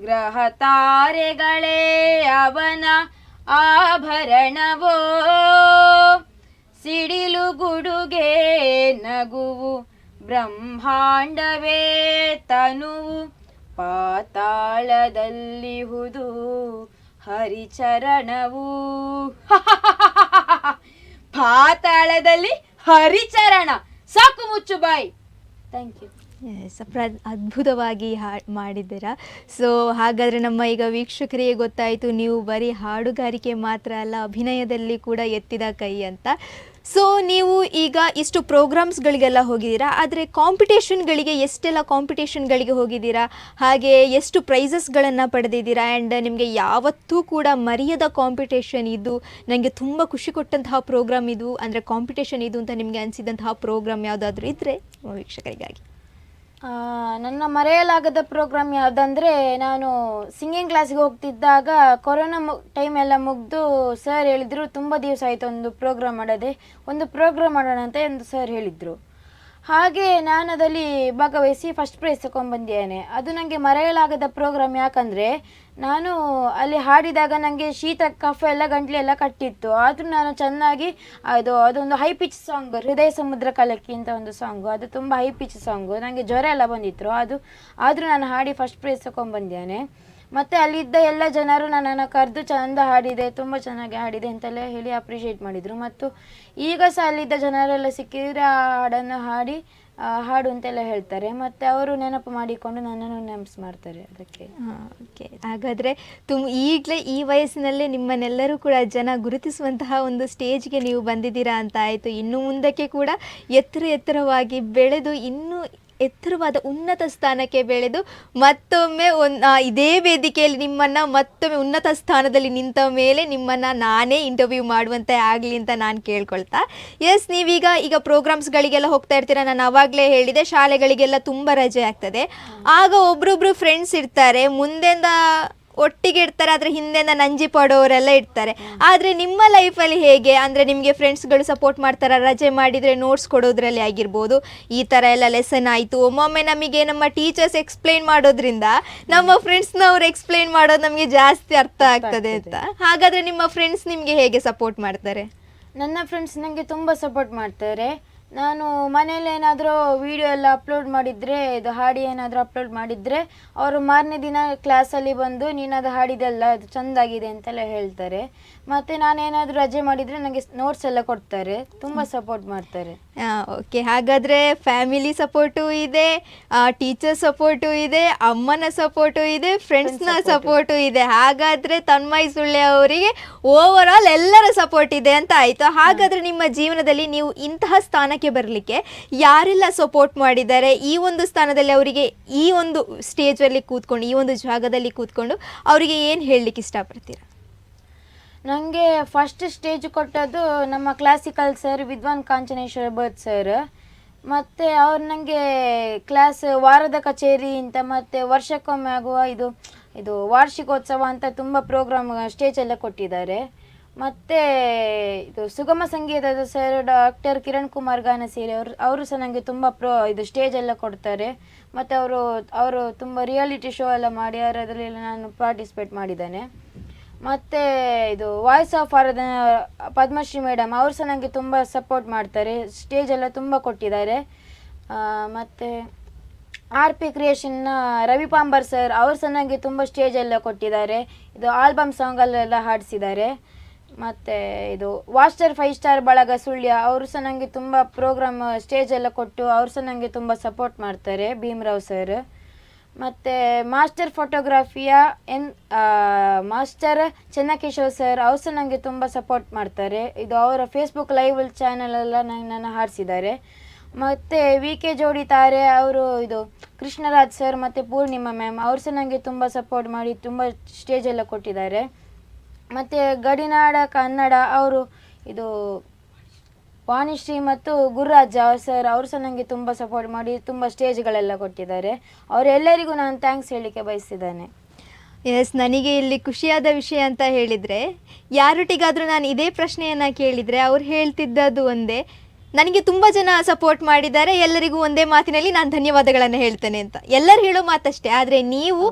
ಗ್ರಹ ತಾರೆಗಳೇ ಅವನ ಆಭರಣವೋ. ಸಿಡಿಲು ಗುಡುಗೆ ನಗುವು, ಬ್ರಹ್ಮಾಂಡವೇ ತನುವು. ಪಾತಾಳದಲ್ಲಿಹುದು ಹರಿಚರಣವು. ಪಾತಾಳದಲ್ಲಿ ಹರಿಚರಣ. ಸಾಕು ಮುಚ್ಚು ಬಾಯ್. Thank you. ಎಸ್ ಅದ್ಭುತವಾಗಿ ಹಾ, ಮಾಡಿದ್ದೀರಾ. ಸೊ ಹಾಗಾದರೆ ನಮ್ಮ ಈಗ ವೀಕ್ಷಕರಿಗೆ ಗೊತ್ತಾಯಿತು, ನೀವು ಬರೀ ಹಾಡುಗಾರಿಕೆ ಮಾತ್ರ ಅಲ್ಲ, ಅಭಿನಯದಲ್ಲಿ ಕೂಡ ಎತ್ತಿದ ಕೈ ಅಂತ. ಸೊ ನೀವು ಈಗ ಇಷ್ಟು ಪ್ರೋಗ್ರಾಮ್ಸ್ಗಳಿಗೆಲ್ಲ ಹೋಗಿದ್ದೀರಾ, ಆದರೆ ಕಾಂಪಿಟೇಷನ್ಗಳಿಗೆ ಎಷ್ಟೆಲ್ಲ ಕಾಂಪಿಟೇಷನ್ಗಳಿಗೆ ಹೋಗಿದ್ದೀರಾ, ಹಾಗೆ ಎಷ್ಟು ಪ್ರೈಸಸ್ಗಳನ್ನು ಪಡೆದಿದ್ದೀರಾ ಆ್ಯಂಡ್ ನಿಮಗೆ ಯಾವತ್ತೂ ಕೂಡ ಮರೆಯದ ಕಾಂಪಿಟೇಷನ್ ಇದು ನನಗೆ ತುಂಬ ಖುಷಿ ಕೊಟ್ಟಂತಹ ಪ್ರೋಗ್ರಾಮ್ ಇದು, ಅಂದರೆ ಕಾಂಪಿಟೇಷನ್ ಇದು ಅಂತ ನಿಮಗೆ ಅನಿಸಿದಂತಹ ಪ್ರೋಗ್ರಾಮ್ ಯಾವುದಾದ್ರೂ ಇದ್ದರೆ ವೀಕ್ಷಕರಿಗಾಗಿ. ನನ್ನ ಮರೆಯಲಾಗದ ಪ್ರೋಗ್ರಾಮ್ ಯಾವುದಂದ್ರೆ ನಾನು ಸಿಂಗಿಂಗ್ ಕ್ಲಾಸಿಗೆ ಹೋಗ್ತಿದ್ದಾಗ ಕೊರೋನಾ ಮು ಟೈಮ್ ಎಲ್ಲ ಮುಗಿದು ಸರ್ ಹೇಳಿದರು, ತುಂಬ ದಿವಸ ಆಯಿತು ಒಂದು ಪ್ರೋಗ್ರಾಮ್ ಮಾಡದೆ. ಒಂದು ಪ್ರೋಗ್ರಾಮ್ ಮಾಡೋಣ ಅಂತ ಒಂದು ಸರ್ ಹೇಳಿದರು. ಹಾಗೆ ನಾನು ಅದರಲ್ಲಿ ಭಾಗವಹಿಸಿ ಫಸ್ಟ್ ಪ್ರೈಸ್ ತಗೊಂಡ್ಬಂದಿದ್ದೇನೆ. ಅದು ನನಗೆ ಮರೆಯಲಾಗದ ಪ್ರೋಗ್ರಾಮ್ ಯಾಕಂದರೆ, ನಾನು ಅಲ್ಲಿ ಹಾಡಿದಾಗ ನನಗೆ ಶೀತ ಕಫ ಎಲ್ಲ ಗಂಟ್ಲೆಲ್ಲ ಕಟ್ಟಿತ್ತು. ಆದರೂ ನಾನು ಚೆನ್ನಾಗಿ, ಅದು, ಅದೊಂದು ಹೈ ಪಿಚ್ ಸಾಂಗ್ ಹೃದಯ ಸಮುದ್ರ ಕಲಕ್ಕಿ ಅಂತ ಒಂದು ಸಾಂಗು ಅದು ತುಂಬ ಹೈ ಪಿಚ್ ಸಾಂಗು ನನಗೆ ಜ್ವರ ಎಲ್ಲ ಬಂದಿತ್ತು. ಅದು, ಆದರೂ ನಾನು ಹಾಡಿ ಫಸ್ಟ್ ಪ್ರೈಸ್ ತಗೊಂಡ್ಬಂದಿದ್ದೇನೆ. ಮತ್ತು ಅಲ್ಲಿದ್ದ ಎಲ್ಲ ಜನರು ನನ್ನನ್ನು ಕರೆದು ಚಂದ ಹಾಡಿದೆ, ತುಂಬ ಚೆನ್ನಾಗಿ ಹಾಡಿದೆ ಅಂತೆಲ್ಲ ಹೇಳಿ ಅಪ್ರಿಷಿಯೇಟ್ ಮಾಡಿದರು. ಮತ್ತು ಈಗ ಸಹ ಅಲ್ಲಿದ್ದ ಜನರೆಲ್ಲ ಸಿಕ್ಕಿದರೆ ಆ ಹಾಡನ್ನು ಹಾಡಿ ಹಾಡು ಅಂತೆಲ್ಲ ಹೇಳ್ತಾರೆ. ಮತ್ತು ಅವರು ನೆನಪು ಮಾಡಿಕೊಂಡು ನನ್ನನ್ನು ನೆನಪು ಮಾಡ್ತಾರೆ ಅದಕ್ಕೆ. ಓಕೆ ಹಾಗಾದರೆ ತುಮ್, ಈಗಲೇ ಈ ವಯಸ್ಸಿನಲ್ಲೇ ನಿಮ್ಮನ್ನೆಲ್ಲರೂ ಕೂಡ ಜನ ಗುರುತಿಸುವಂತಹ ಒಂದು ಸ್ಟೇಜ್ಗೆ ನೀವು ಬಂದಿದ್ದೀರಾ ಅಂತ ಆಯಿತು. ಇನ್ನು ಮುಂದಕ್ಕೆ ಕೂಡ ಎತ್ತರ ಎತ್ತರವಾಗಿ ಬೆಳೆದು ಇನ್ನೂ ಎತ್ತರವಾದ ಉನ್ನತ ಸ್ಥಾನಕ್ಕೆ ಬೆಳೆದು ಮತ್ತೊಮ್ಮೆ ಒನ್ ಇದೇ ವೇದಿಕೆಯಲ್ಲಿ ನಿಮ್ಮನ್ನು ಮತ್ತೊಮ್ಮೆ ಉನ್ನತ ಸ್ಥಾನದಲ್ಲಿ ನಿಂತ ಮೇಲೆ ನಿಮ್ಮನ್ನು ನಾನೇ ಇಂಟರ್ವ್ಯೂ ಮಾಡುವಂತೆ ಆಗಲಿ ಅಂತ ನಾನು ಕೇಳ್ಕೊಳ್ತಾ. ಎಸ್ ನೀವೀಗ ಈಗ ಪ್ರೋಗ್ರಾಮ್ಸ್ಗಳಿಗೆಲ್ಲ ಹೋಗ್ತಾ ಇರ್ತೀರ? ನಾನು ಅವಾಗಲೇ ಹೇಳಿದೆ ಶಾಲೆಗಳಿಗೆಲ್ಲ ತುಂಬ ರಜೆ ಆಗ್ತದೆ. ಆಗ ಒಬ್ರೊಬ್ರು ಫ್ರೆಂಡ್ಸ್ ಇರ್ತಾರೆ. ಮುಂದೆಂದ ಒಟ್ಟಿಗೆ ಇರ್ತಾರೆ ಆದರೆ ಹಿಂದೆನ ನಂಜಿ ಪಡೋರೆಲ್ಲ ಇರ್ತಾರೆ ಆದರೆ ನಿಮ್ಮ ಲೈಫಲ್ಲಿ ಹೇಗೆ? ಅಂದರೆ ನಿಮಗೆ ಫ್ರೆಂಡ್ಸ್ಗಳು ಸಪೋರ್ಟ್ ಮಾಡ್ತಾರೆ? ರಜೆ ಮಾಡಿದರೆ ನೋಟ್ಸ್ ಕೊಡೋದ್ರಲ್ಲಿ ಆಗಿರ್ಬೋದು. ಈ ಥರ ಎಲ್ಲ ಲೆಸನ್ ಆಯಿತು. ಒಮ್ಮೊಮ್ಮೆ ನಮಗೆ ನಮ್ಮ ಟೀಚರ್ಸ್ ಎಕ್ಸ್ಪ್ಲೈನ್ ಮಾಡೋದ್ರಿಂದ ನಮ್ಮ ಫ್ರೆಂಡ್ಸ್ನವ್ರು ಎಕ್ಸ್ಪ್ಲೈನ್ ಮಾಡೋದು ನಮಗೆ ಜಾಸ್ತಿ ಅರ್ಥ ಆಗ್ತದೆ ಅಂತ. ಹಾಗಾದರೆ ನಿಮ್ಮ ಫ್ರೆಂಡ್ಸ್ ನಿಮಗೆ ಹೇಗೆ ಸಪೋರ್ಟ್ ಮಾಡ್ತಾರೆ? ನನ್ನ ಫ್ರೆಂಡ್ಸ್ ನನಗೆ ತುಂಬ ಸಪೋರ್ಟ್ ಮಾಡ್ತಾರೆ. ನಾನು ಮನೇಲಿ ಏನಾದರೂ ವಿಡಿಯೋ ಎಲ್ಲ ಅಪ್ಲೋಡ್ ಮಾಡಿದರೆ, ಇದು ಹಾಡಿ ಏನಾದರೂ ಅಪ್ಲೋಡ್ ಮಾಡಿದರೆ, ಅವರು ಮಾರನೇ ದಿನ ಕ್ಲಾಸಲ್ಲಿ ಬಂದು ನೀನು ಅದು ಹಾಡಿದಲ್ಲ, ಅದು ಚೆಂದಾಗಿದೆ ಅಂತೆಲ್ಲ ಹೇಳ್ತಾರೆ. ಮತ್ತು ನಾನೇನಾದರೂ ರಜೆ ಮಾಡಿದರೆ ನನಗೆ ನೋಟ್ಸ್ ಎಲ್ಲ ಕೊಡ್ತಾರೆ. ತುಂಬ ಸಪೋರ್ಟ್ ಮಾಡ್ತಾರೆ. ಓಕೆ ಹಾಗಾದರೆ ಫ್ಯಾಮಿಲಿ ಸಪೋರ್ಟು ಇದೆ ಟೀಚರ್ ಸಪೋರ್ಟು ಇದೆ ಅಮ್ಮನ ಸಪೋರ್ಟು ಇದೆ ಫ್ರೆಂಡ್ಸ್ನ ಸಪೋರ್ಟು ಇದೆ. ಹಾಗಾದರೆ ತನ್ಮಯ್ ಸುಳ್ಳೆ ಅವರಿಗೆ ಓವರ್ ಆಲ್ ಎಲ್ಲರ ಸಪೋರ್ಟ್ ಇದೆ ಅಂತ ಆಯಿತು. ಹಾಗಾದರೆ ನಿಮ್ಮ ಜೀವನದಲ್ಲಿ ನೀವು ಇಂತಹ ಸ್ಥಾನಕ್ಕೆ ಬರಲಿಕ್ಕೆ ಯಾರೆಲ್ಲ ಸಪೋರ್ಟ್ ಮಾಡಿದ್ದಾರೆ? ಈ ಒಂದು ಸ್ಥಾನದಲ್ಲಿ ಅವರಿಗೆ ಈ ಒಂದು ಸ್ಟೇಜಲ್ಲಿ ಕೂತ್ಕೊಂಡು ಈ ಒಂದು ಜಾಗದಲ್ಲಿ ಕೂತ್ಕೊಂಡು ಅವರಿಗೆ ಏನು ಹೇಳಲಿಕ್ಕೆ ಇಷ್ಟಪಡ್ತೀರಾ? ನನಗೆ ಫಸ್ಟ್ ಸ್ಟೇಜ್ ಕೊಟ್ಟದ್ದು ನಮ್ಮ ಕ್ಲಾಸಿಕಲ್ ಸರ್ ವಿದ್ವಾನ್ ಕಾಂಚನೇಶ್ವರ ಭಟ್ ಸರ್ ಮತ್ತು ಅವ್ರು ನನಗೆ ಕ್ಲಾಸ್ ವಾರದ ಕಚೇರಿ ಅಂತ ಮತ್ತು ವರ್ಷಕ್ಕೊಮ್ಮೆ ಆಗುವ ಇದು ಇದು ವಾರ್ಷಿಕೋತ್ಸವ ಅಂತ ತುಂಬ ಪ್ರೋಗ್ರಾಮ್ ಸ್ಟೇಜ್ ಎಲ್ಲ ಕೊಟ್ಟಿದ್ದಾರೆ. ಮತ್ತು ಇದು ಸುಗಮ ಸಂಗೀತದ ಸರ್ ಡಾಕ್ಟರ್ ಕಿರಣ್ ಕುಮಾರ್ ಗಾನಸೇರಿ ಅವರು ಅವರು ಸಹ ನನಗೆ ತುಂಬ ಪ್ರೋ ಇದು ಸ್ಟೇಜ್ ಎಲ್ಲ ಕೊಡ್ತಾರೆ. ಮತ್ತು ಅವರು ಅವರು ತುಂಬ ರಿಯಾಲಿಟಿ ಶೋ ಎಲ್ಲ ಮಾಡಿ ಅದರಲ್ಲಿ ನಾನು ಪಾರ್ಟಿಸಿಪೇಟ್ ಮಾಡಿದ್ದೇನೆ. ಮತ್ತು ಇದು voice of R Padmashree madam ಅವರು ಸಹ ನನಗೆ ತುಂಬ ಸಪೋರ್ಟ್ ಮಾಡ್ತಾರೆ. ಸ್ಟೇಜ್ ಎಲ್ಲ ತುಂಬ ಕೊಟ್ಟಿದ್ದಾರೆ. ಮತ್ತು ಆರ್ ಪಿ ಕ್ರಿಯೇಷನ್ನ ರವಿ ಪಾಂಬರ್ ಸರ್ ಅವರು ಸಹ ನನಗೆ ತುಂಬ ಸ್ಟೇಜ್ ಎಲ್ಲ ಕೊಟ್ಟಿದ್ದಾರೆ. ಇದು ಆಲ್ಬಮ್ ಸಾಂಗಲ್ಲೆಲ್ಲ ಹಾಡಿಸಿದ್ದಾರೆ. ಮತ್ತು ಇದು ವಾಸ್ಟರ್ ಫೈವ್ ಸ್ಟಾರ್ ಬಳಗ ಸುಳ್ಯ ಅವರು ಸಹ ನನಗೆ ತುಂಬ ಪ್ರೋಗ್ರಾಮ್ ಸ್ಟೇಜ್ ಎಲ್ಲ ಕೊಟ್ಟು ಅವರು ಸಹ ನನಗೆ ತುಂಬ ಸಪೋರ್ಟ್ ಮಾಡ್ತಾರೆ ಭೀಮ್ರಾವ್ ಸರ್ ಮತ್ತು ಮಾಸ್ಟರ್ ಫೋಟೋಗ್ರಫಿಯ ಎನ್ ಮಾಸ್ಟರ್ ಚೆನ್ನಕೇಶವ ಸರ್ ಅವರು ಸಹ ನನಗೆ ತುಂಬ ಸಪೋರ್ಟ್ ಮಾಡ್ತಾರೆ. ಇದು ಅವರ ಫೇಸ್ಬುಕ್ ಲೈವ್ ಚಾನಲೆಲ್ಲ ನನ್ನನ್ನು ಹಾರಿಸಿದ್ದಾರೆ. ಮತ್ತು ವಿ ಕೆ ಜೋಡಿ ತಾರೆ ಅವರು ಇದು ಕೃಷ್ಣರಾಜ್ ಸರ್ ಮತ್ತು ಪೂರ್ಣಿಮಾ ಮ್ಯಾಮ್ ಅವ್ರು ಸಹ ನನಗೆ ತುಂಬ ಸಪೋರ್ಟ್ ಮಾಡಿ ತುಂಬ ಸ್ಟೇಜೆಲ್ಲ ಕೊಟ್ಟಿದ್ದಾರೆ. ಮತ್ತು ಗಡಿನಾಡ, ಕನ್ನಡ ಅವರು ಇದು ವಾಣಿಶ್ರೀ ಮತ್ತು ಗುರುರಾಜ ಸರ್, ಅವರು ಸಹ ನನಗೆ ತುಂಬ ಸಪೋರ್ಟ್ ಮಾಡಿ, ತುಂಬ ಸ್ಟೇಜ್ಗಳೆಲ್ಲ ಕೊಟ್ಟಿದ್ದಾರೆ. ಅವರೆಲ್ಲರಿಗೂ ನಾನು ಥ್ಯಾಂಕ್ಸ್ ಹೇಳಲಿಕ್ಕೆ ಬಯಸಿದ್ದೇನೆ ಎಸ್ ನನಗೆ ಇಲ್ಲಿ ಖುಷಿಯಾದ ವಿಷಯ ಅಂತ ಹೇಳಿದರೆ, ಯಾರೊಟ್ಟಿಗಾದರೂ ನಾನು ಇದೇ ಪ್ರಶ್ನೆಯನ್ನು ಕೇಳಿದರೆ ಅವ್ರು ಹೇಳ್ತಿದ್ದದ್ದು ಒಂದೇ ನನಗೆ ತುಂಬ ಜನ ಸಪೋರ್ಟ್ ಮಾಡಿದ್ದಾರೆ. ಎಲ್ಲರಿಗೂ ಒಂದೇ ಮಾತಿನಲ್ಲಿ ನಾನು ಧನ್ಯವಾದಗಳನ್ನು ಹೇಳ್ತೇನೆ ಅಂತ. ಎಲ್ಲರೂ ಹೇಳೋ ಮಾತಷ್ಟೇ, ಆದರೆ ನೀವು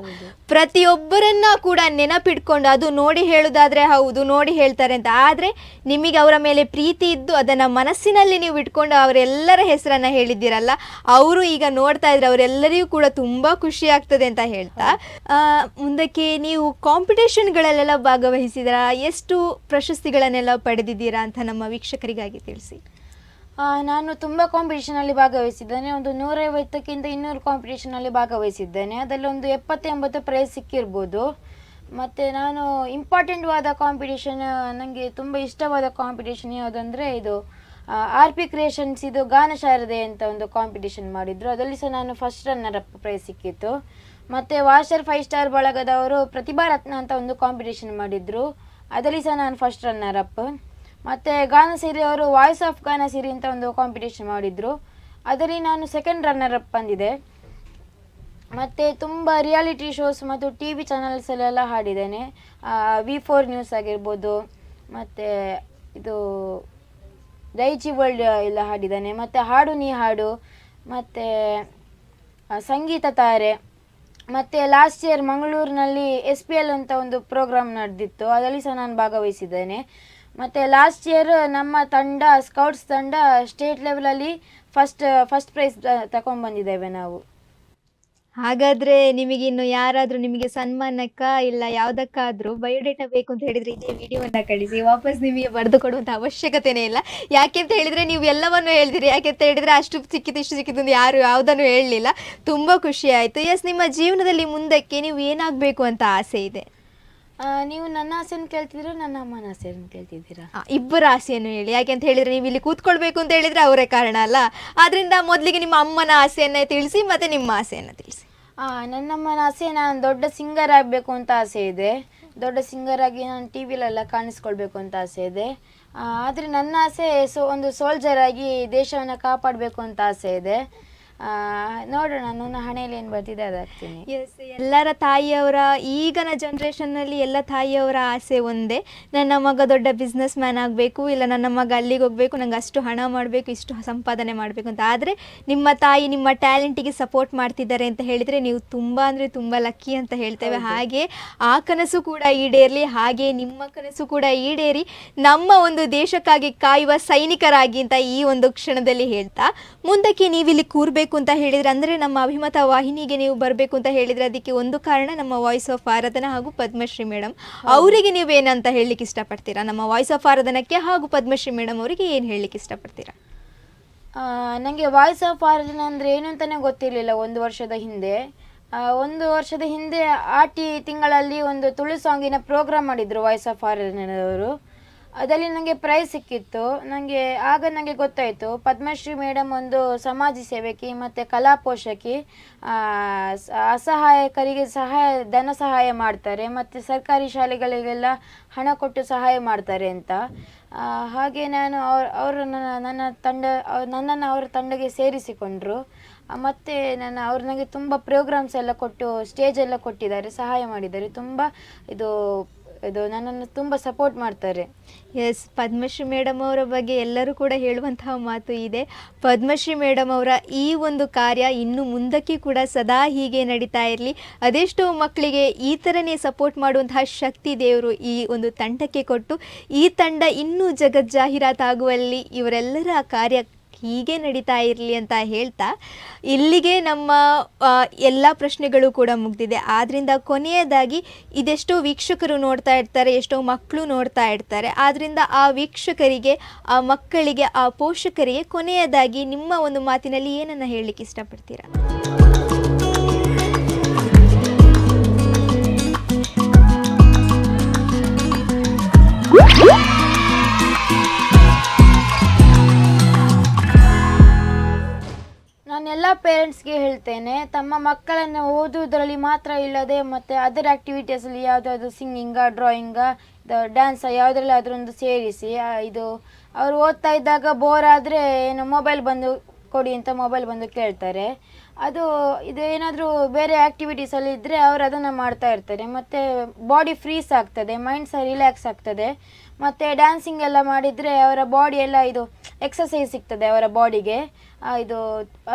ಪ್ರತಿಯೊಬ್ಬರನ್ನ ಕೂಡ ನೆನಪಿಟ್ಕೊಂಡು ಅದು ನೋಡಿ ಹೇಳೋದಾದರೆ ಹೌದು, ನೋಡಿ ಹೇಳ್ತಾರೆ ಅಂತ. ಆದರೆ ನಿಮಗೆ ಅವರ ಮೇಲೆ ಪ್ರೀತಿ ಇದ್ದು ಅದನ್ನು ಮನಸ್ಸಿನಲ್ಲಿ ನೀವು ಇಟ್ಕೊಂಡು ಅವರೆಲ್ಲರ ಹೆಸರನ್ನು ಹೇಳಿದ್ದೀರಲ್ಲ, ಅವರು ಈಗ ನೋಡ್ತಾ ಇದ್ರೆ ಅವರೆಲ್ಲರಿಗೂ ಕೂಡ ತುಂಬ ಖುಷಿ ಆಗ್ತದೆ ಅಂತ ಹೇಳ್ತಾ. ಮುಂದಕ್ಕೆ ನೀವು ಕಾಂಪಿಟೇಷನ್ಗಳಲ್ಲೆಲ್ಲ ಭಾಗವಹಿಸಿದ್ದೀರಾ ಎಷ್ಟು ಪ್ರಶಸ್ತಿಗಳನ್ನೆಲ್ಲ ಪಡೆದಿದ್ದೀರಾ ಅಂತ ನಮ್ಮ ವೀಕ್ಷಕರಿಗಾಗಿ ತಿಳಿಸಿ. ನಾನು ತುಂಬ ಕಾಂಪಿಟೇಷನಲ್ಲಿ ಭಾಗವಹಿಸಿದ್ದೇನೆ. ಒಂದು ನೂರೈವತ್ತಕ್ಕಿಂತ ಇನ್ನೂರು ಕಾಂಪಿಟೇಷನಲ್ಲಿ ಭಾಗವಹಿಸಿದ್ದೇನೆ. ಅದರಲ್ಲಿ ಒಂದು ಎಪ್ಪತ್ತು ಎಂಬತ್ತು ಪ್ರೈಸ್ ಸಿಕ್ಕಿರ್ಬೋದು. ಮತ್ತು ನಾನು ಇಂಪಾರ್ಟೆಂಟ್ವಾದ ಕಾಂಪಿಟೇಷನ್ ನನಗೆ ತುಂಬ ಇಷ್ಟವಾದ ಕಾಂಪಿಟೇಷನ್ ಯಾವುದಂದರೆ ಇದು ಆರ್ ಪಿ ಕ್ರಿಯೇಷನ್ಸ್ ಇದು ಗಾನ ಶಾರದೆ ಅಂತ ಒಂದು ಕಾಂಪಿಟೇಷನ್ ಮಾಡಿದ್ರು. ಅದರಲ್ಲಿ ಸಹ ನಾನು ಫಸ್ಟ್ ರನ್ನರ್ ಅಪ್ ಪ್ರೈಸ್ ಸಿಕ್ಕಿತ್ತು. ಮತ್ತು ವಾಷರ್ ಫೈವ್ ಸ್ಟಾರ್ ಬಳಗದವರು ಪ್ರತಿಭಾ ರತ್ನ ಅಂತ ಒಂದು ಕಾಂಪಿಟೇಷನ್ ಮಾಡಿದ್ರು. ಅದರಲ್ಲಿ ಸಹ ನಾನು ಫಸ್ಟ್ ರನ್ನರ್ ಅಪ್ ಮತ್ತು ಗಾನ ಸಿರಿ ಅವರು ವಾಯ್ಸ್ ಆಫ್ ಗಾನ ಸಿರಿ ಅಂತ ಒಂದು ಕಾಂಪಿಟೇಷನ್ ಮಾಡಿದ್ರು. ಅದರಲ್ಲಿ ನಾನು ಸೆಕೆಂಡ್ ರನ್ನರ್ ಅಪ್ ಬಂದಿದೆ ಮತ್ತು ತುಂಬ ರಿಯಾಲಿಟಿ ಶೋಸ್ ಮತ್ತು ಟಿ ವಿ ಚಾನಲ್ಸಲ್ಲೆಲ್ಲ ಹಾಡಿದ್ದೇನೆ. ವಿ ಫೋರ್ ನ್ಯೂಸ್ ಆಗಿರ್ಬೋದು, ಮತ್ತು ಇದು ದೈಚಿ ವರ್ಲ್ಡ್ ಎಲ್ಲ ಹಾಡಿದ್ದೇನೆ. ಮತ್ತು ಹಾಡು ನೀ ಹಾಡು, ಮತ್ತು ಸಂಗೀತ ತಾರೆ. ಮತ್ತು ಲಾಸ್ಟ್ ಇಯರ್ ಮಂಗಳೂರಿನಲ್ಲಿ ಎಸ್ ಪಿ ಎಲ್ ಅಂತ ಒಂದು ಪ್ರೋಗ್ರಾಮ್ ನಡೆದಿತ್ತು. ಅದರಲ್ಲಿ ಸಹ ನಾನು ಭಾಗವಹಿಸಿದ್ದೇನೆ. ಮತ್ತು ಲಾಸ್ಟ್ ಇಯರ್ ನಮ್ಮ ತಂಡ ಸ್ಕೌಟ್ಸ್ ತಂಡ ಸ್ಟೇಟ್ ಲೆವೆಲಲ್ಲಿ ಫಸ್ಟ್ ಫಸ್ಟ್ ಪ್ರೈಸ್ ತಗೊಂಡ್ಬಂದಿದ್ದೇವೆ ನಾವು. ಹಾಗಾದ್ರೆ ನಿಮಗೆ ಇನ್ನು ಯಾರಾದ್ರೂ ನಿಮಗೆ ಸನ್ಮಾನಕ್ಕ ಇಲ್ಲ ಯಾವ್ದಕ್ಕಾದ್ರೂ ಬಯೋಡೇಟಾ ಬೇಕು ಅಂತ ಹೇಳಿದ್ರೆ ಇದೇ ವಿಡಿಯೋವನ್ನ ಕಳಿಸಿ. ವಾಪಸ್ ನಿಮಗೆ ಬರೆದು ಕೊಡುವಂತ ಅವಶ್ಯಕತೆನೇ ಇಲ್ಲ. ಯಾಕೆ ಅಂತ ಹೇಳಿದ್ರೆ ನೀವು ಎಲ್ಲವನ್ನು ಹೇಳ್ದಿರಿ ಯಾಕೆ ಅಂತ ಹೇಳಿದ್ರೆ ಅಷ್ಟು ಸಿಕ್ಕಿದ್ದು ಇಷ್ಟು ಸಿಕ್ಕಿದ್ದು ಯಾರು ಯಾವುದನ್ನು ಹೇಳಲಿಲ್ಲ. ತುಂಬಾ ಖುಷಿ ಆಯ್ತು. ಎಸ್ ನಿಮ್ಮ ಜೀವನದಲ್ಲಿ ಮುಂದಕ್ಕೆ ನೀವು ಏನಾಗಬೇಕು ಅಂತ ಆಸೆ ಇದೆ? ಆ, ನೀವು ನನ್ನ ಆಸೆಯನ್ನು ಕೇಳ್ತಿದ್ದೀರಾ ನನ್ನ ಅಮ್ಮನ ಆಸೆಯನ್ನು ಕೇಳ್ತಿದ್ದೀರಾ? ಆ, ಇಬ್ಬರ ಆಸೆಯನ್ನು ಹೇಳಿ. ಯಾಕೆ ಅಂತ ಹೇಳಿದ್ರೆ ನೀವು ಇಲ್ಲಿ ಕೂತ್ಕೊಳ್ಬೇಕು ಅಂತ ಹೇಳಿದ್ರೆ ಅವರೇ ಕಾರಣ ಅಲ್ಲ. ಆದ್ರಿಂದ ಮೊದಲಿಗೆ ನಿಮ್ಮ ಅಮ್ಮನ ಆಸೆಯನ್ನ ತಿಳಿಸಿ ಮತ್ತೆ ನಿಮ್ಮ ಆಸೆಯನ್ನ ತಿಳಿಸಿ. ಆ, ನನ್ನಮ್ಮನ ಆಸೆ ನಾನು ದೊಡ್ಡ ಸಿಂಗರ್ ಆಗಬೇಕು ಅಂತ ಆಸೆ ಇದೆ. ದೊಡ್ಡ ಸಿಂಗರ್ ಆಗಿ ನಾನು ಟಿ ವಿಲೆಲ್ಲ ಕಾಣಿಸ್ಕೊಳ್ಬೇಕು ಅಂತ ಆಸೆ ಇದೆ. ಆದರೆ ನನ್ನ ಆಸೆ ಸೊ ಒಂದು ಸೋಲ್ಜರ್ ಆಗಿ ದೇಶವನ್ನು ಕಾಪಾಡಬೇಕು ಅಂತ ಆಸೆ ಇದೆ. ನೋಡೋಣ ನನ್ನ ಹಣೆಯಲ್ಲಿ ಏನು ಬರ್ತಿದೆ ಅದಾಗ್ತೀನಿ ಎಸ್ ಎಲ್ಲರ ತಾಯಿಯವರ ಈಗಿನ ಜನ್ರೇಷನ್ನಲ್ಲಿ ಎಲ್ಲ ತಾಯಿಯವರ ಆಸೆ ಒಂದೇ. ನನ್ನ ಮಗ ದೊಡ್ಡ ಬಿಸ್ನೆಸ್ ಮ್ಯಾನ್ ಆಗಬೇಕು ಇಲ್ಲ ನನ್ನ ಮಗ ಅಲ್ಲಿಗೆ ಹೋಗಬೇಕು ನಂಗೆ ಅಷ್ಟು ಹಣ ಮಾಡಬೇಕು ಇಷ್ಟು ಸಂಪಾದನೆ ಮಾಡಬೇಕು ಅಂತ. ಆದರೆ ನಿಮ್ಮ ತಾಯಿ ನಿಮ್ಮ ಟ್ಯಾಲೆಂಟಿಗೆ ಸಪೋರ್ಟ್ ಮಾಡ್ತಿದ್ದಾರೆ ಅಂತ ಹೇಳಿದರೆ ನೀವು ತುಂಬ ಅಂದರೆ ತುಂಬ ಲಕ್ಕಿ ಅಂತ ಹೇಳ್ತೇವೆ. ಹಾಗೆ ಆ ಕನಸು ಕೂಡ ಈಡೇರಲಿ ಹಾಗೆ ನಿಮ್ಮ ಕನಸು ಕೂಡ ಈಡೇರಿ ನಮ್ಮ ಒಂದು ದೇಶಕ್ಕಾಗಿ ಕಾಯುವ ಸೈನಿಕರಾಗಿ ಅಂತ ಈ ಒಂದು ಕ್ಷಣದಲ್ಲಿ ಹೇಳ್ತಾ. ಮುಂದಕ್ಕೆ ನೀವಿಲ್ಲಿ ಕೂರಬೇಕು ಅಂತ ಹೇಳಿದ್ರೆ ಅಂದರೆ ನಮ್ಮ ಅಭಿಮತ ವಾಹಿನಿಗೆ ನೀವು ಬರಬೇಕು ಅಂತ ಹೇಳಿದ್ರೆ ಅದಕ್ಕೆ ಒಂದು ಕಾರಣ ನಮ್ಮ ವಾಯ್ಸ್ ಆಫ್ ಆರಾಧನಾ ಹಾಗೂ ಪದ್ಮಶ್ರೀ ಮೇಡಮ್ ಅವರಿಗೆ ನೀವು ಏನಂತ ಹೇಳಲಿಕ್ಕೆ ಇಷ್ಟಪಡ್ತೀರಾ? ನಮ್ಮ ವಾಯ್ಸ್ ಆಫ್ ಆರಾಧನಕ್ಕೆ ಹಾಗೂ ಪದ್ಮಶ್ರೀ ಮೇಡಮ್ ಅವರಿಗೆ ಏನು ಹೇಳಲಿಕ್ಕೆ ಇಷ್ಟಪಡ್ತೀರಾ? ನನಗೆ ವಾಯ್ಸ್ ಆಫ್ ಆರಾಧನೆ ಅಂದರೆ ಏನು ಅಂತಲೇ ಗೊತ್ತಿರಲಿಲ್ಲ ಒಂದು ವರ್ಷದ ಹಿಂದೆ. ಒಂದು ವರ್ಷದ ಹಿಂದೆ ಆಟಿ ತಿಂಗಳಲ್ಲಿ ಒಂದು ತುಳು ಸಾಂಗಿನ ಪ್ರೋಗ್ರಾಮ್ ಮಾಡಿದ್ರು ವಾಯ್ಸ್ ಆಫ್ ಆರ್ಜನವರು ಅದರಲ್ಲಿ ನನಗೆ ಪ್ರೈಸ್ ಸಿಕ್ಕಿತ್ತು. ನನಗೆ ಆಗ ನನಗೆ ಗೊತ್ತಾಯಿತು, ಪದ್ಮಶ್ರೀ ಮೇಡಮ್ ಒಂದು ಸಮಾಜ ಸೇವಕಿ ಮತ್ತು ಕಲಾ ಪೋಷಕಿ ಅಸಹಾಯಕರಿಗೆ ಸಹಾಯ, ಧನ ಸಹಾಯ ಮಾಡ್ತಾರೆ ಮತ್ತು ಸರ್ಕಾರಿ ಶಾಲೆಗಳಿಗೆಲ್ಲ ಹಣ ಕೊಟ್ಟು ಸಹಾಯ ಮಾಡ್ತಾರೆ ಅಂತ. ಹಾಗೆ ನಾನು ಅವ್ರ ಅವರು ನನ್ನ ನನ್ನ ತಂಡ, ನನ್ನನ್ನು ಅವರ ತಂಡಕ್ಕೆ ಸೇರಿಸಿಕೊಂಡರು. ಮತ್ತೆ ನನ್ನ, ಅವ್ರು ನನಗೆ ತುಂಬ ಪ್ರೋಗ್ರಾಮ್ಸ್ ಎಲ್ಲ ಕೊಟ್ಟು ಸ್ಟೇಜ್ ಎಲ್ಲ ಕೊಟ್ಟಿದ್ದಾರೆ, ಸಹಾಯ ಮಾಡಿದ್ದಾರೆ. ತುಂಬ ಇದು ಇದು ನನ್ನನ್ನು ತುಂಬ ಸಪೋರ್ಟ್ ಮಾಡ್ತಾರೆ. ಎಸ್ ಪದ್ಮಶ್ರೀ ಮೇಡಮ್ ಅವರ ಬಗ್ಗೆ ಎಲ್ಲರೂ ಕೂಡ ಹೇಳುವಂತಹ ಮಾತು ಇದೆ. ಪದ್ಮಶ್ರೀ ಮೇಡಮ್ ಅವರ ಈ ಒಂದು ಕಾರ್ಯ ಇನ್ನು ಮುಂದಕ್ಕೆ ಕೂಡ ಸದಾ ಹೀಗೆ ನಡೀತಾ ಇರಲಿ. ಅದೆಷ್ಟೋ ಮಕ್ಕಳಿಗೆ ಈ ಥರನೇ ಸಪೋರ್ಟ್ ಮಾಡುವಂತಹ ಶಕ್ತಿ ದೇವರು ಈ ಒಂದು ತಂಡಕ್ಕೆ ಕೊಟ್ಟು, ಈ ತಂಡ ಇನ್ನೂ ಜಗಜ್ಜಾಹೀರಾತಾಗುವಲ್ಲಿ ಇವರೆಲ್ಲರ ಕಾರ್ಯ ಹೀಗೆ ನಡೀತಾ ಇರಲಿ ಅಂತ ಹೇಳ್ತಾ, ಇಲ್ಲಿಗೆ ನಮ್ಮ ಎಲ್ಲ ಪ್ರಶ್ನೆಗಳು ಕೂಡ ಮುಗ್ದಿದೆ. ಆದ್ದರಿಂದ ಕೊನೆಯದಾಗಿ ಇದೆಷ್ಟೋ ವೀಕ್ಷಕರು ನೋಡ್ತಾ ಇರ್ತಾರೆ, ಎಷ್ಟೋ ಮಕ್ಕಳು ನೋಡ್ತಾ ಇರ್ತಾರೆ. ಆದ್ದರಿಂದ ಆ ವೀಕ್ಷಕರಿಗೆ, ಆ ಮಕ್ಕಳಿಗೆ, ಆ ಪೋಷಕರಿಗೆ ಕೊನೆಯದಾಗಿ ನಿಮ್ಮ ಒಂದು ಮಾತಿನಲ್ಲಿ ಏನನ್ನು ಹೇಳಲಿಕ್ಕೆ ಇಷ್ಟಪಡ್ತೀರಾ? ನಾನೆಲ್ಲ ಪೇರೆಂಟ್ಸ್ಗೆ ಹೇಳ್ತೇನೆ, ತಮ್ಮ ಮಕ್ಕಳನ್ನು ಓದುವುದರಲ್ಲಿ ಮಾತ್ರ ಇಲ್ಲದೆ ಮತ್ತು ಅದರ್ ಆ್ಯಕ್ಟಿವಿಟೀಸಲ್ಲಿ ಯಾವುದಾದ್ರು ಸಿಂಗಿಂಗ ಡ್ರಾಯಿಂಗ ಡ್ಯಾನ್ಸ ಯಾವುದ್ರಲ್ಲಿ ಅದರೊಂದು ಸೇರಿಸಿ ಇದು ಅವರು ಓದ್ತಾ ಇದ್ದಾಗ ಬೋರ್ ಆದರೆ ಏನು ಮೊಬೈಲ್ ಬಂದು ಕೊಡಿ ಅಂತ ಮೊಬೈಲ್ ಬಂದು ಕೇಳ್ತಾರೆ. ಅದು ಇದು ಏನಾದರೂ ಬೇರೆ ಆ್ಯಕ್ಟಿವಿಟೀಸಲ್ಲಿ ಇದ್ದರೆ ಅವರು ಅದನ್ನು ಮಾಡ್ತಾ ಇರ್ತಾರೆ. ಮತ್ತು ಬಾಡಿ ಫ್ರೀಸ್ ಆಗ್ತದೆ ಮೈಂಡ್ ಸಹ ರಿಲ್ಯಾಕ್ಸ್ ಆಗ್ತದೆ. ಮತ್ತು ಡ್ಯಾನ್ಸಿಂಗ್ ಎಲ್ಲ ಮಾಡಿದರೆ ಅವರ ಬಾಡಿ ಎಲ್ಲ ಇದು ಎಕ್ಸಸೈಸ್ ಸಿಗ್ತದೆ ಅವರ ಬಾಡಿಗೆ ಇದು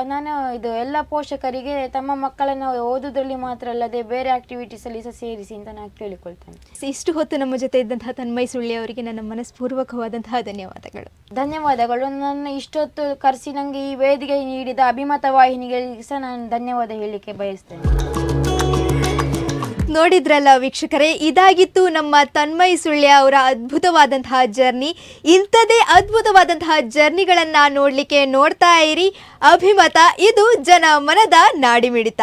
ನಾನು ಇದು ಎಲ್ಲ ಪೋಷಕರಿಗೆ ತಮ್ಮ ಮಕ್ಕಳನ್ನು ಓದೋದ್ರಲ್ಲಿ ಮಾತ್ರ ಅಲ್ಲದೆ ಬೇರೆ ಆ್ಯಕ್ಟಿವಿಟೀಸಲ್ಲಿ ಸಹ ಸೇರಿಸಿ ಅಂತ ನಾನು ಕೇಳಿಕೊಳ್ತೇನೆ. ಇಷ್ಟು ಹೊತ್ತು ನಮ್ಮ ಜೊತೆ ಇದ್ದಂತಹ ತನ್ಮಯ್ ಸುಳ್ಳಿ ಅವರಿಗೆ ನನ್ನ ಮನಸ್ಪೂರ್ವಕವಾದಂತಹ ಧನ್ಯವಾದಗಳು. ಧನ್ಯವಾದಗಳು. ನನ್ನ ಇಷ್ಟೊತ್ತು ಕರೆಸಿ ನನಗೆ ಈ ವೇದಿಕೆ ನೀಡಿದ ಅಭಿಮತ ವಾಹಿನಿಗಳಿಗೆ ಸಹ ನಾನು ಧನ್ಯವಾದ ಹೇಳಲಿಕ್ಕೆ ಬಯಸ್ತೇನೆ. ನೋಡಿದ್ರಲ್ಲ ವೀಕ್ಷಕರೇ, ಇದಾಗಿತ್ತು ನಮ್ಮ ತನ್ಮಯ್ ಸುಳ್ಯ ಅವರ ಅದ್ಭುತವಾದಂತಹ ಜರ್ನಿ. ಇಂಥದೇ ಅದ್ಭುತವಾದಂತಹ ಜರ್ನಿಗಳನ್ನ ನೋಡಲಿಕ್ಕೆ ನೋಡ್ತಾ ಇರಿ. ಅಭಿಮತ, ಇದು ಜನ ಮನದ ನಾಡಿಮಿಡಿತ.